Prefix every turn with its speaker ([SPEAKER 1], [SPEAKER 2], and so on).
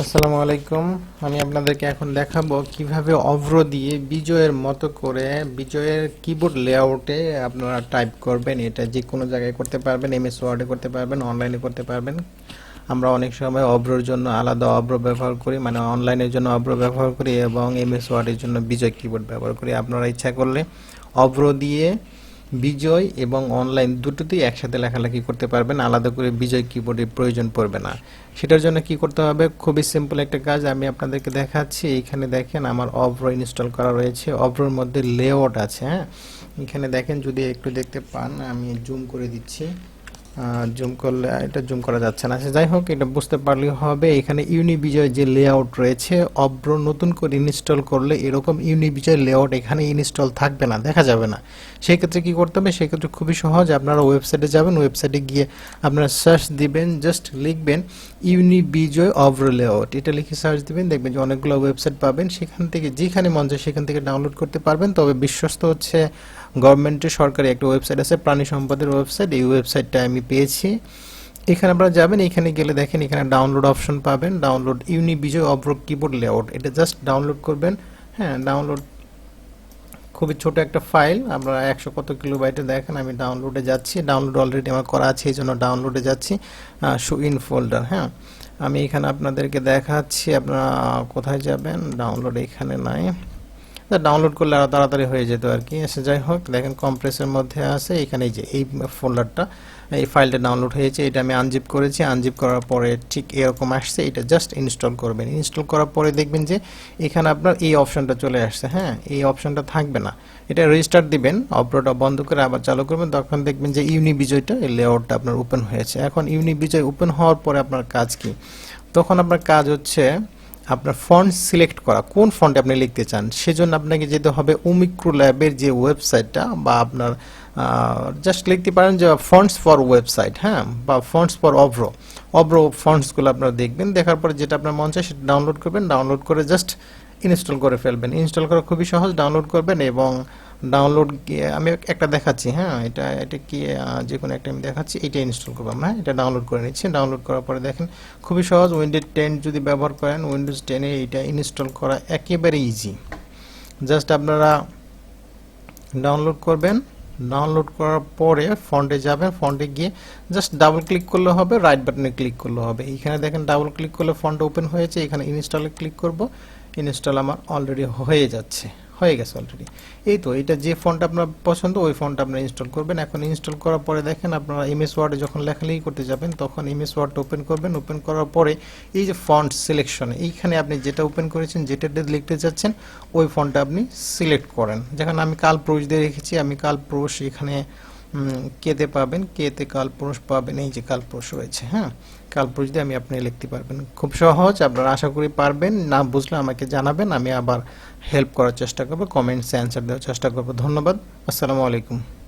[SPEAKER 1] আসসালামু আলাইকুম। আমি আপনাদেরকে এখন দেখাবো কীভাবে অভ্র দিয়ে বিজয়ের মতো করে বিজয়ের কিবোর্ড লেআউটে আপনারা টাইপ করবেন। এটা যে কোনো জায়গায় করতে পারবেন এমএস ওয়ার্ডে করতে পারবেন অনলাইনে করতে পারবেন। আমরা অনেক সময় অভ্রর জন্য আলাদা অভ্র ব্যবহার করি মানে অনলাইনের জন্য অভ্র ব্যবহার করি এবং এমএস ওয়ার্ডের জন্য বিজয় কিবোর্ড ব্যবহার করি। আপনারা ইচ্ছা করলে অভ্র দিয়ে বিজয় এবং অনলাইন দুটোতেই একসাথে লেখালেখি করতে পারবেন। আলাদা করে বিজয় কিবোর্ডের প্রয়োজন পড়বে না। সেটার জন্য কি করতে হবে? খুবই সিম্পল একটা কাজ আমি আপনাদেরকে দেখাচ্ছি। এখানে দেখেন আমার অভ্র ইনস্টল করা রয়েছে। অভ্রর মধ্যে লেআউট আছে হ্যাঁ? এখানে দেখেন যদি একটু দেখতে পান, আমি জুম করে দিচ্ছি। জুম করলে এটা জুম করা যাচ্ছে না। আচ্ছা, যাই হোক এটা বুঝতে পারলেই হবে। এখানে ইউনিবিজয় যে লেআউট রয়েছে অব্র নতুন করে ইনস্টল করলে এরকম ইউনিবিজয় লেআউট এখানে ইনস্টল থাকবে না দেখা যাবে না। সেই ক্ষেত্রে কি করতে হবে? সেক্ষেত্রে খুবই সহজ। আপনারা ওয়েবসাইটে যাবেন ওয়েবসাইটে গিয়ে আপনারা সার্চ দিবেন জাস্ট লিখবেন ইউনিবিজয় অব্র লেআউট এটা লিখে সার্চ দিবেন দেখবেন যে অনেকগুলো ওয়েবসাইট পাবেন। সেখান থেকে যেখানে মন চায় সেখান থেকে ডাউনলোড করতে পারবেন। তবে বিশ্বস্ত হচ্ছে গভর্নমেন্টের সরকারি একটা ওয়েবসাইট আছে প্রাণী সম্পদের ওয়েবসাইট এই ওয়েবসাইটটা আমি পেয়েছি। এখানে আপনারা যাবেন, এখানে গেলে দেখেন এখানে ডাউনলোড অপশন পাবেন। Download uni Bijoy Avro keyboard layout এটা জাস্ট ডাউনলোড করবেন। হ্যাঁ ডাউনলোড খুবই ছোট একটা ফাইল আমরা একশো কত কিলোবাইটে দেখেন, আমি ডাউনলোডে যাচ্ছি। ডাউনলোড অলরেডি আমার করা আছে, এই জন্য ডাউনলোডে যাচ্ছি। শো ইন ফোল্ডার হ্যাঁ। আমি এখানে আপনাদেরকে দেখাচ্ছি, আপনারা কোথায় যাবেন? ডাউনলোড এখানে নাই। ডাউনলোড করলে আরও তাড়াতাড়ি হয়ে যেত আর কি। এসে যাই হোক, দেখেন কম্প্রেসের মধ্যে আছে, এখানে যে এই ফোল্ডারটা এই ফাইলটা ডাউনলোড হয়েছে, এটা আমি আনজিপ করেছি আনজিপ করার পরে ঠিক এরকম আসছে, এটা জাস্ট ইনস্টল করবেন। ইনস্টল করার পরে দেখবেন যে এখানে আপনার এই অপশনটা চলে আসছে হ্যাঁ? এই অপশনটা থাকবে না। এটা রেজিস্টার দিবেন অপরটা বন্ধ করে আবার চালু করবেন, তখন দেখবেন যে ইউনি বিজয়টা এই লেআউটটা আপনার ওপেন হয়েছে। এখন ইউনি বিজয় ওপেন হওয়ার পরে আপনার কাজ কি? তখন আপনার কাজ হচ্ছে আপনার ফন্ট সিলেক্ট করা, কোন ফন্টে আপনি লিখতে চান, সেজন্য আপনাকে যেতে হবে ওমিক্রো ল্যাবের যে ওয়েবসাইটটা বা আপনার জাস্ট লিখতে পারেন যে ফন্টস ফর ওয়েবসাইট হ্যাঁ বা ফন্টস ফর অভ্র অভ্র ফন্টসগুলো আপনারা দেখবেন, দেখার পরে যেটা আপনার মন চায় সেটা ডাউনলোড করবেন ডাউনলোড করে জাস্ট ইনস্টল করে ফেলবেন। ইনস্টল করা খুবই সহজ ডাউনলোড করবেন এবং ডাউনলোড আমি একটা দেখাচ্ছি হ্যাঁ এটা এটা কি যে কোনো একটা আমি দেখাচ্ছি, এটা ইনস্টল করব হ্যাঁ এটা ডাউনলোড করে নিচ্ছি ডাউনলোড করার পরে দেখেন খুবই সহজ উইন্ডোজ টেন যদি ব্যবহার করেন উইন্ডোজ টেনে এটা ইনস্টল করা একেবারে ইজি জাস্ট আপনারা ডাউনলোড করবেন ডাউনলোড করার পরে ফন্টে যাবেন ফন্টে গিয়ে জাস্ট ডাবল ক্লিক করলে হবে রাইট বাটনে ক্লিক করলে হবে। এইখানে দেখেন ডাবল ক্লিক করলে ফন্ট ওপেন হয়েছে, এখানে ইনস্টলে ক্লিক করব ইনস্টল আমার অলরেডি হয়ে যাচ্ছে। হয়ে গেছে অলরেডি এই তো, এটা যে ফোনটা আপনার পছন্দ, ওই ফোনটা আপনারা ইনস্টল করবেন। এখন ইনস্টল করার পরে দেখেন আপনারা এমএস ওয়ার্ডে যখন লেখালেখি করতে যাবেন, তখন এমএস ওয়ার্ডটা ওপেন করবেন। ওপেন করার পরে এই যে ফন্ট সিলেকশন এইখানে আপনি যেটা ওপেন করেছেন, যেটা লিখতে যাচ্ছেন, ওই ফন্টটা আপনি সিলেক্ট করেন। যেখানে আমি কাল প্রোশ দিয়ে রেখেছি, আমি কাল প্রোশ এখানে কেতে পাবেন কেতে কালপুরুষ পাবেন, এই যে কালপুরুষ রয়েছে হ্যাঁ? কালপুরুষ দিয়ে আমি আপনি লিখতে পারবেন। খুব সহজ, আপনারা আশা করি পারবেন। না বুঝলে আমাকে জানাবেন, আমি আবার হেল্প করার চেষ্টা করব কমেন্টসে অ্যান্সার দেওয়ার চেষ্টা করব। ধন্যবাদ, আসসালামু আলাইকুম।